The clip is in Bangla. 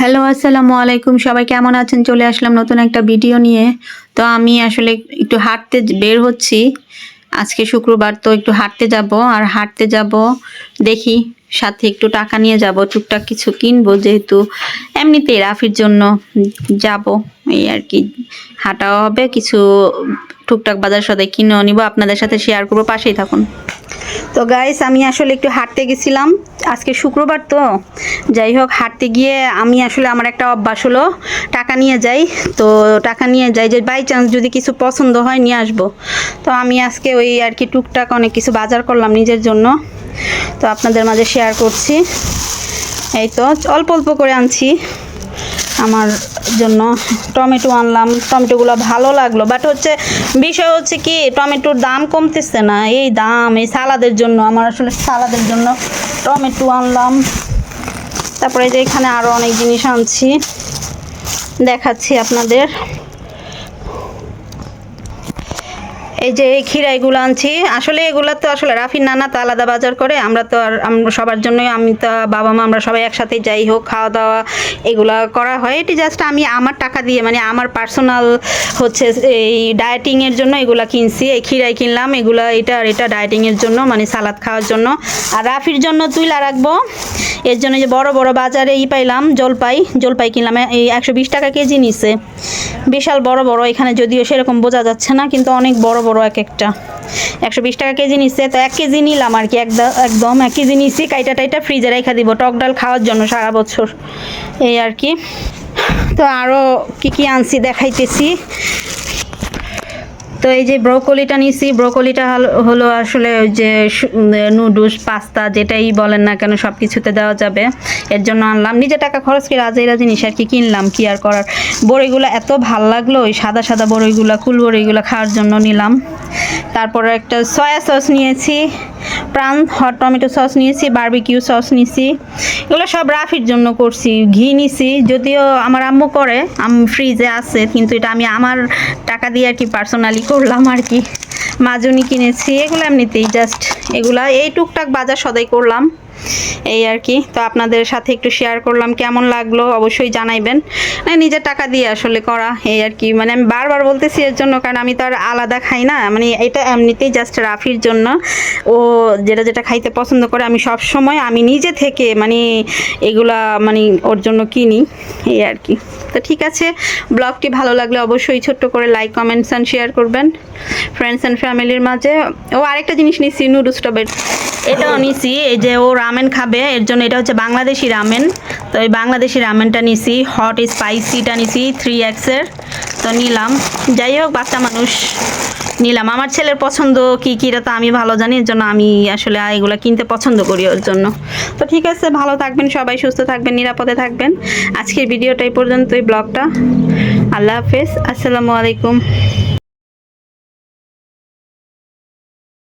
হ্যালো, আসসালামু আলাইকুম। সবাই কেমন আছেন? চলে আসলাম নতুন একটা ভিডিও নিয়ে। তো আমি আসলে একটু হাঁটতে বের হচ্ছি। আজকে শুক্রবার, তো একটু হাঁটতে যাব। আর হাঁটতে যাব, দেখি সাথে একটু টাকা নিয়ে যাব। টুকটাক কিছু কিনবো, যেহেতু এমনিতেই রাফির জন্য যাব। এই আর কি হাঁটাও হবে। কিছু টুকটাক বাজার সদাই কিনেও নিব। আপনাদের সাথে শেয়ার করব। পাশেই থাকুন। তো গাইস আমি আসলে একটু হাঁটতে গেছিলাম। আজকে শুক্রবার তো। যাই হোক, হাঁটতে গিয়ে আমি আসলে আমার একটা অভ্যাস হলো, টাকা নিয়ে যাই। তো টাকা নিয়ে যাই যে বাই চান্স যদি কিছু পছন্দ হয় নিয়ে আসব। তো আমি আজকে ওই আর কি টুকটাক অনেক কিছু বাজার করলাম নিজের জন্য। তো আপনাদের মাঝে শেয়ার করছি। এই তো, অল্প অল্প করে আনছি। আমার জন্য টমেটো আনলাম। টমেটোগুলো ভালো লাগল। বাট হচ্ছে, বিষয় হচ্ছে কি, টমেটোর দাম কমতেছে না। এই দাম, এই সালাদের জন্য, আমার আসলে সালাদের জন্য টমেটো আনলাম। তারপরে যে এখানে আরও অনেক জিনিস আনছি। দেখাচ্ছি আপনাদের। এই যে এই ক্ষীরাইগুলো আনছি। আসলে এগুলো তো আসলে রাফির নানা তো আলাদা বাজার করে, আমরা তো আর আমরা সবার জন্যই আমি তো বাবা মা আমরা সবাই একসাথে যাই হোক খাওয়া দাওয়া এগুলো করা হয়। এটি জাস্ট আমি আমার টাকা দিয়ে মানে আমার পার্সোনাল হচ্ছে এই ডায়েটিংয়ের জন্য এগুলা কিনছি। এই ক্ষীরাই কিনলাম, এগুলো এটা আর এটা ডায়েটিংয়ের জন্য মানে সালাদ খাওয়ার জন্য। আর রাফির জন্য তুইলা রাখব। এর জন্য যে বড় বড় বাজারে ই পাইলাম, জলপাই। জলপাই কিনলাম, এই একশো বিশ টাকা কেজি নিছে। বিশাল বড় বড়, এখানে যদিও সেরকম বোঝা যাচ্ছে না, কিন্তু অনেক বড় বড় এক একটা। একশো বিশ টাকা কেজি নিচ্ছে, তো এক কেজি নিলাম আর কি একদম এক কেজি নিচ্ছি কাইটা টাইটা ফ্রিজে রেখা দিব, টক ডাল খাওয়ার জন্য সারা বছর। এই আর কি। তো আরও কি কি আনছি দেখাইতেছি। তো এই যে ব্রোকলিটা নিছি, ব্রোকলিটা হল- আসলে ওই যে নুডলস, পাস্তা যেটাই বলেন না কেন সব কিছুতে দেওয়া যাবে। এর জন্য আনলাম। নিজে টাকা খরচ করে আজেরা জিনিস আর কি কিনলাম, কি আর করার। বড়িগুলো এত ভালো লাগল, ওই সাদা সাদা বড়িগুলো, কুল বড়িগুলো খাওয়ার জন্য নিলাম। তারপরে একটা সয়া সস নিয়েছি। প্রাণ হট টমেটো সস নিয়েছি বার্বিকিউ সস নিয়েছি। এগুলো সব রাফির জন্য করছি, ঘি নিছি। যদিও আমার আম্মু করে, আম ফ্রিজে আছে, কিন্তু এটা আমি আমার টাকা দিয়ে আর কি পার্সোনালি করলাম আর কি। মাজুনি কিনেছি, এগুলো এমনিতেই জাস্ট এগুলা। এই টুকটাক বাজার সদাই করলাম। এই আর কি। তো আপনাদের সাথে একটু শেয়ার করলাম, কেমন লাগল অবশ্যই জানাইবেন। মানে নিজের টাকা দিয়ে আসলে করা, এই আর কি। মানে আমি বারবার বলতেছি এর জন্য, কারণ আমি তো আর আলাদা খাই না। মানে এটা এমনিতেই জাস্ট রাফির জন্য। ও যেটা যেটা খাইতে পছন্দ করে, আমি সব সময় আমি নিজে থেকে মানে এগুলা মানে ওর জন্য কিনি, এই আর কি। তো ঠিক আছে, ব্লগটি ভালো লাগলে অবশ্যই ছোট্ট করে লাইক কমেন্টস অ্যান্ড শেয়ার করবেন। ফ্রেন্ডস অ্যান্ড ফ্যামিলির মাঝে। ও আরেকটা জিনিস নিচ্ছি নুডলস টবের এটাও নিছি, এই যে ও রামেন খাবে, এর জন্য এটা হচ্ছে বাংলাদেশি রামেন। তো এই বাংলাদেশি রামেনটা নিছি হট স্পাইসিটা নিছি থ্রি এক্সের তো নিলাম। যাই হোক, বাচ্চা মানুষ, নিলাম। আমার ছেলের পছন্দ কী কীটা তো আমি ভালো জানি, এর জন্য আমি আসলে এগুলো কিনতে পছন্দ করি ওর জন্য। তো ঠিক আছে, ভালো থাকবেন সবাই, সুস্থ থাকবেন, নিরাপদে থাকবেন। আজকের ভিডিওটা এই পর্যন্তই, ব্লগটা। আল্লাহ হাফেজ, আসসালামু আলাইকুম।